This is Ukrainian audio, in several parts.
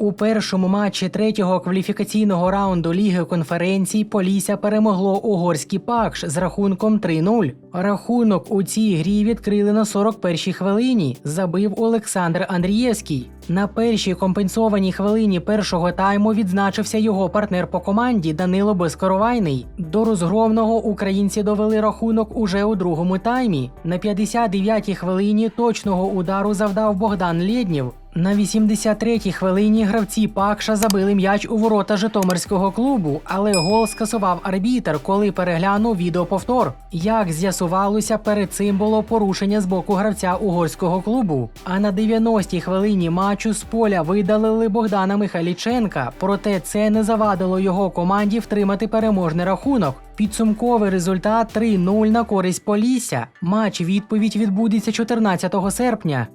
У першому матчі третього кваліфікаційного раунду Ліги конференцій Полісся перемогло угорський Пакш з рахунком 3-0. Рахунок у цій грі відкрили на 41-й хвилині. Забив Олександр Андрієвський. На першій компенсованій хвилині першого тайму відзначився його партнер по команді Данило Безкоровайний. До розгромного українці довели рахунок уже у другому таймі. На 59-й хвилині точного удару завдав Богдан Лєднєв. На 83-й хвилині гравці Пакша забили м'яч у ворота Житомирського клубу, але гол скасував арбітер, коли переглянув відеоповтор. Як з'ясувалося, перед цим було порушення з боку гравця угорського клубу. А на 90-й хвилині матчу з поля видалили Богдана Михайліченка, проте це не завадило його команді втримати переможний рахунок. Підсумковий результат 3-0 на користь Полісся. Матч відповідь відбудеться 14 серпня.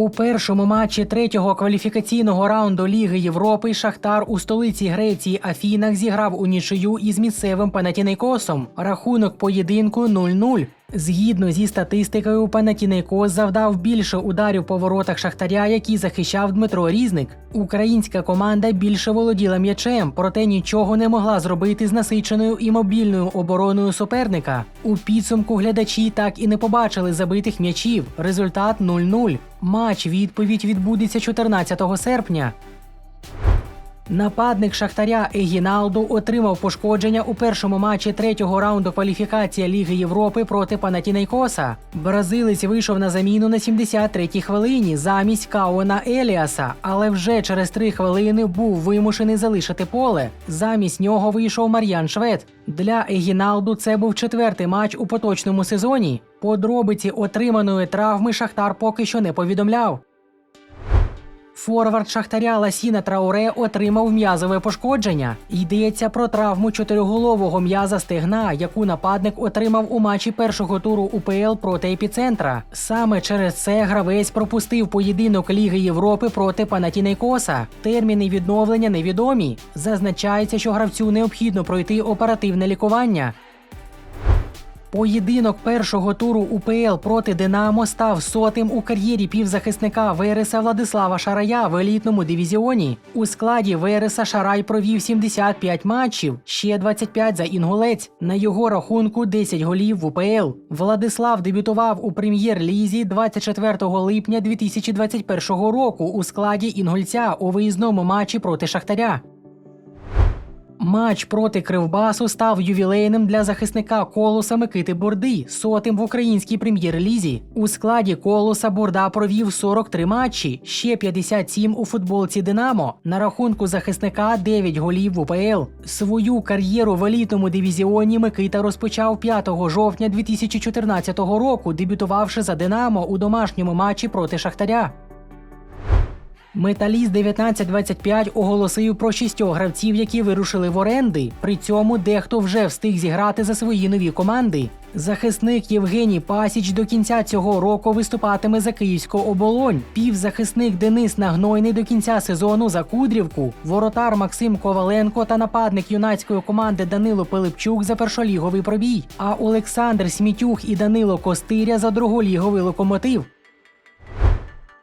У першому матчі третього кваліфікаційного раунду Ліги Європи Шахтар у столиці Греції Афінах зіграв у нічию із місцевим Панатінейкосом. Рахунок поєдинку 0-0. Згідно зі статистикою, Панатінейкос завдав більше ударів по воротах Шахтаря, які захищав Дмитро Різник. Українська команда більше володіла м'ячем, проте нічого не могла зробити з насиченою і мобільною обороною суперника. У підсумку глядачі так і не побачили забитих м'ячів. Результат 0-0. Матч відповідь відбудеться 14 серпня. Нападник Шахтаря Егіналду отримав пошкодження у першому матчі третього раунду кваліфікації Ліги Європи проти Панатінейкоса. Бразилець вийшов на заміну на 73-й хвилині замість Кауена Еліаса, але вже через три хвилини був вимушений залишити поле. Замість нього вийшов Мар'ян Швед. Для Егіналду це був четвертий матч у поточному сезоні. Подробиці отриманої травми Шахтар поки що не повідомляв. Форвард Шахтаря Ласіна Трауре отримав м'язове пошкодження. Йдеться про травму чотириголового м'яза стегна, яку нападник отримав у матчі першого туру УПЛ проти епіцентра. Саме через це гравець пропустив поєдинок Ліги Європи проти Панатінейкоса. Терміни відновлення невідомі. Зазначається, що гравцю необхідно пройти оперативне лікування. Поєдинок першого туру УПЛ проти Динамо став сотим у кар'єрі півзахисника Вереса Владислава Шарая в елітному дивізіоні. У складі Вереса Шарай провів 75 матчів, ще 25 за інгулець. На його рахунку 10 голів в УПЛ. Владислав дебютував у прем'єр-лізі 24 липня 2021 року у складі інгульця у виїзному матчі проти Шахтаря. Матч проти Кривбасу став ювілейним для захисника Колоса Микити Бурди, сотим в українській прем'єр-лізі. У складі Колоса Бурда провів 43 матчі, ще 57 у футболці Динамо. На рахунку захисника 9 голів в УПЛ. Свою кар'єру в елітному дивізіоні Микита розпочав 5 жовтня 2014 року, дебютувавши за Динамо у домашньому матчі проти Шахтаря. Металіст 1925 оголосив про шістьох гравців, які вирушили в оренди. При цьому дехто вже встиг зіграти за свої нові команди. Захисник Євгеній Пасіч до кінця цього року виступатиме за Київську оболонь. Півзахисник Денис Нагнойний до кінця сезону за Кудрівку. Воротар Максим Коваленко та нападник юнацької команди Данило Пилипчук за першоліговий пробій. А Олександр Смітюх і Данило Костиря за друголіговий локомотив.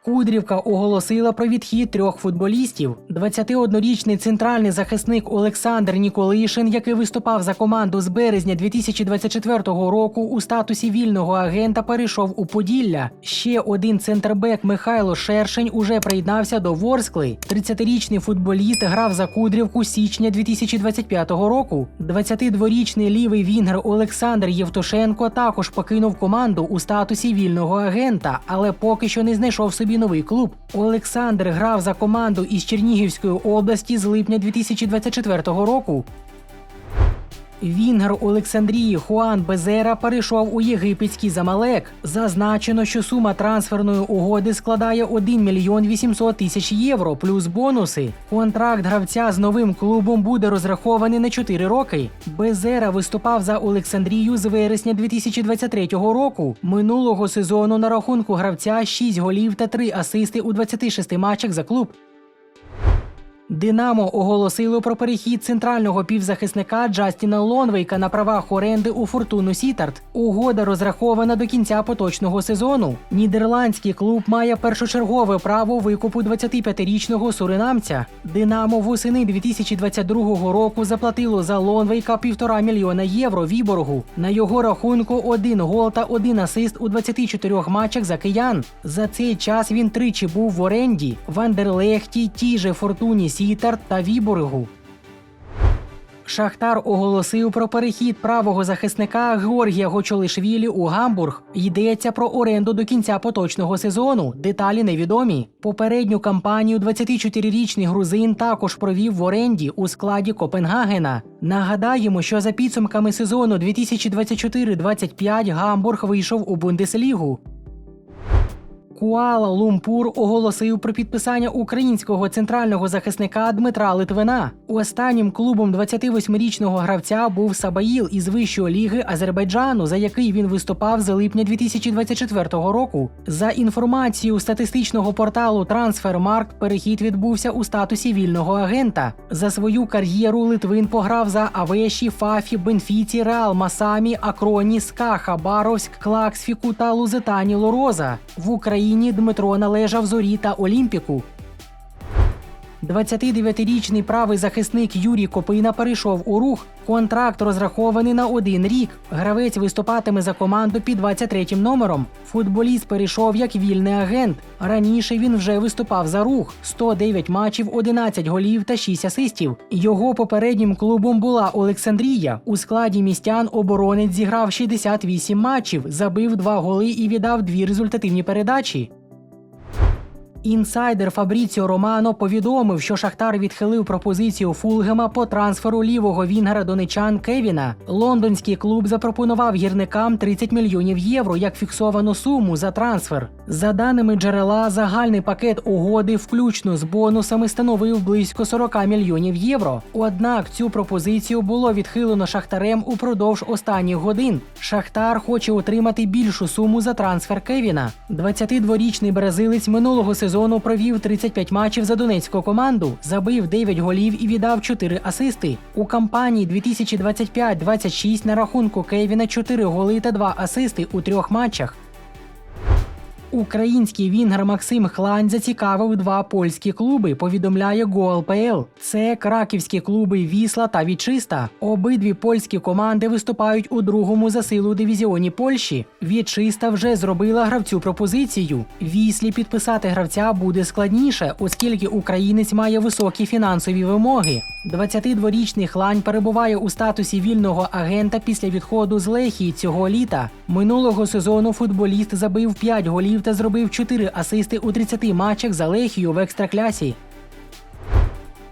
Кудрівка оголосила про відхід трьох футболістів. 21-річний центральний захисник Олександр Ніколишин, який виступав за команду з березня 2024 року у статусі вільного агента, перейшов у Поділля. Ще один центрбек Михайло Шершень уже приєднався до Ворскли. 30-річний футболіст грав за Кудрівку січня 2025 року. 22-річний лівий вінгер Олександр Євтушенко також покинув команду у статусі вільного агента, але поки що не знайшов собі новий клуб. Олександр грав за команду із Чернігівської області з липня 2024 року. Вінгер Олександрії Хуан Безера перейшов у єгипетський замалек. Зазначено, що сума трансферної угоди складає 1 мільйон 800 тисяч євро плюс бонуси. Контракт гравця з новим клубом буде розрахований на 4 роки. Безера виступав за Олександрію з вересня 2023 року. Минулого сезону на рахунку гравця 6 голів та 3 асисти у 26 матчах за клуб. Динамо оголосило про перехід центрального півзахисника Джастіна Лонвейка на правах оренди у Фортуну Сітарт. Угода розрахована до кінця поточного сезону. Нідерландський клуб має першочергове право викупу 25-річного суринамця. Динамо восени 2022 року заплатило за Лонвейка півтора мільйона євро віборгу. На його рахунку один гол та один асист у 24 матчах за киян. За цей час він тричі був в оренді в Андерлехті, тій же Фортуні Сітарт та Віборгу. Шахтар оголосив про перехід правого захисника Георгія Гочолишвілі у Гамбург. Йдеться про оренду до кінця поточного сезону. Деталі невідомі. Попередню кампанію 24-річний грузин також провів в оренді у складі Копенгагена. Нагадаємо, що за підсумками сезону 2024-25 Гамбург вийшов у Бундеслігу. Куала Лумпур оголосив про підписання українського центрального захисника Дмитра Литвина. Останнім клубом 28-річного гравця був Сабаїл із вищої ліги Азербайджану, за який він виступав з липня 2024 року. За інформацією статистичного порталу Трансфермаркт, перехід відбувся у статусі вільного агента. За свою кар'єру Литвин пограв за Авеші, Фафі, Бенфіці, Реал Масамі, Акроні, Ска, Хабаровськ, Клаксфіку та Лузетані Лороза. В Україні Дмитро належав зорі та Олімпіку. 29-річний правий захисник Юрій Копина перейшов у рух. Контракт розрахований на один рік. Гравець виступатиме за команду під 23-м номером. Футболіст перейшов як вільний агент. Раніше він вже виступав за рух: 109 матчів, 11 голів та 6 асистів. Його попереднім клубом була Олександрія. У складі містян оборонець зіграв 68 матчів, забив 2 голи і віддав дві результативні передачі. Інсайдер Фабріціо Романо повідомив, що Шахтар відхилив пропозицію Фулгема по трансферу лівого вінгера донечан Кевіна. Лондонський клуб запропонував гірникам 30 мільйонів євро як фіксовану суму за трансфер. За даними джерела, загальний пакет угоди, включно з бонусами, становив близько 40 мільйонів євро. Однак цю пропозицію було відхилено Шахтарем упродовж останніх годин. Шахтар хоче отримати більшу суму за трансфер Кевіна. 22-річний бразилець минулого сезону провів 35 матчів за донецьку команду, забив 9 голів і віддав 4 асисти. У кампанії 2025-26 на рахунку Кевіна 4 голи та 2 асисти у трьох матчах. Український вінгер Максим Хлань зацікавив два польські клуби. Повідомляє GoalPL. Це краківські клуби Вісла та Вічиста. Обидві польські команди виступають у другому за силу дивізіоні Польщі. Вічиста вже зробила гравцю пропозицію. Віслі підписати гравця буде складніше, оскільки українець має високі фінансові вимоги. 22-річний хлань перебуває у статусі вільного агента після відходу з Лехії цього літа. Минулого сезону футболіст забив 5 голів та зробив 4 асисти у 30 матчах за Лехію в екстраклясі.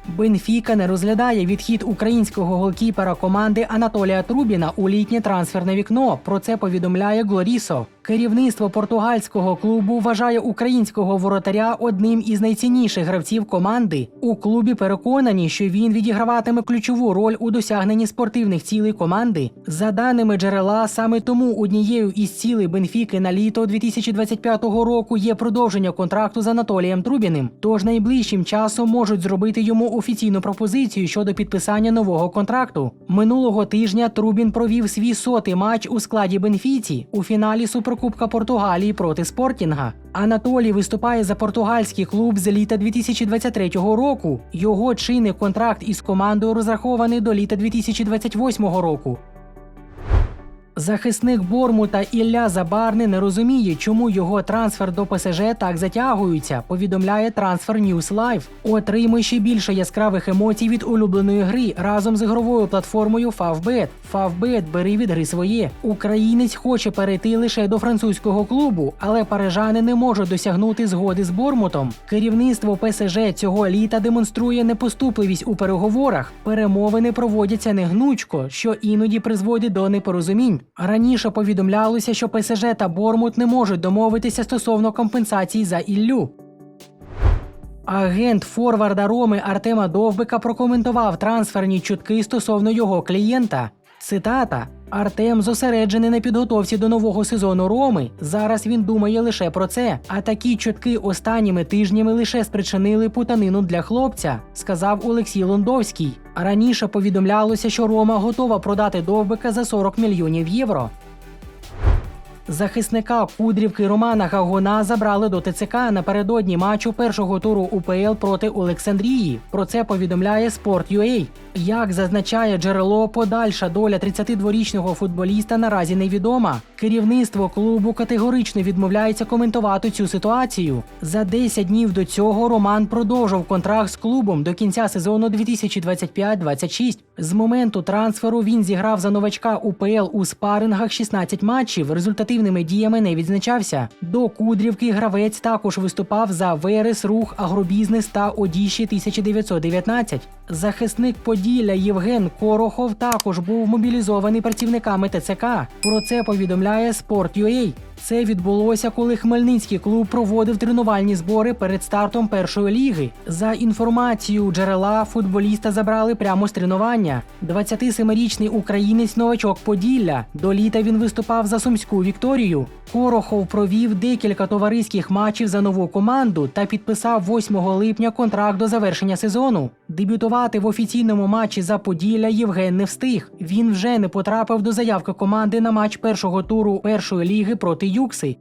Бенфіка не розглядає відхід українського голкіпера команди Анатолія Трубіна у літнє трансферне вікно. Про це повідомляє Глорісо. Керівництво португальського клубу вважає українського воротаря одним із найцінніших гравців команди. У клубі переконані, що він відіграватиме ключову роль у досягненні спортивних цілей команди. За даними джерела, саме тому однією із цілей Бенфіки на літо 2025 року є продовження контракту з Анатолієм Трубіним. Тож найближчим часом можуть зробити йому офіційну пропозицію щодо підписання нового контракту. Минулого тижня Трубін провів свій сотий матч у складі Бенфіці у фіналі Суперкубка Португалії проти Спортінга. Анатолій виступає за португальський клуб з літа 2023 року. Його чинний контракт із командою розрахований до літа 2028 року. Захисник Бормута Ілля Забарний не розуміє, чому його трансфер до ПСЖ так затягується. Повідомляє Transfer News Live. Отримуй ще більше яскравих емоцій від улюбленої гри разом з ігровою платформою Favbet. Favbet бери від гри своє. Українець хоче перейти лише до французького клубу, але парижани не можуть досягнути згоди з Бормутом. Керівництво ПСЖ цього літа демонструє непоступливість у переговорах. Перемовини проводяться негнучко, що іноді призводить до непорозумінь. Раніше повідомлялося, що ПСЖ та Бормут не можуть домовитися стосовно компенсації за Іллю. Агент форварда Роми Артема Довбика прокоментував трансферні чутки стосовно його клієнта. Цитата: Артем зосереджений на підготовці до нового сезону Роми. Зараз він думає лише про це. А такі чутки останніми тижнями лише спричинили путанину для хлопця, сказав Олексій Лондовський. Раніше повідомлялося, що Рома готова продати довбика за 40 мільйонів євро. Захисника Кудрівки Романа Гагуна забрали до ТЦК напередодні матчу першого туру УПЛ проти Олександрії. Про це повідомляє Sport.ua. Як зазначає джерело, подальша доля 32-річного футболіста наразі невідома. Керівництво клубу категорично відмовляється коментувати цю ситуацію. За 10 днів до цього Роман продовжив контракт з клубом до кінця сезону 2025-26. З моменту трансферу він зіграв за новачка УПЛ у спарингах 16 матчів. Результативними діями не відзначався. До Кудрівки гравець також виступав за Верес, Рух, Агробізнес та Одіші 1919. Захисник Поділля Євген Корохов також був мобілізований працівниками ТЦК. Про це повідомляє Sport.ua. Це відбулося, коли Хмельницький клуб проводив тренувальні збори перед стартом першої ліги. За інформацією джерела, футболіста забрали прямо з тренування. 27-річний українець новачок Поділля. До літа він виступав за сумську Вікторію. Корохов провів декілька товариських матчів за нову команду та підписав 8 липня контракт до завершення сезону. Дебютувати в офіційному матчі за Поділля Євген не встиг. Він вже не потрапив до заявки команди на матч першого туру першої ліги проти Юкси.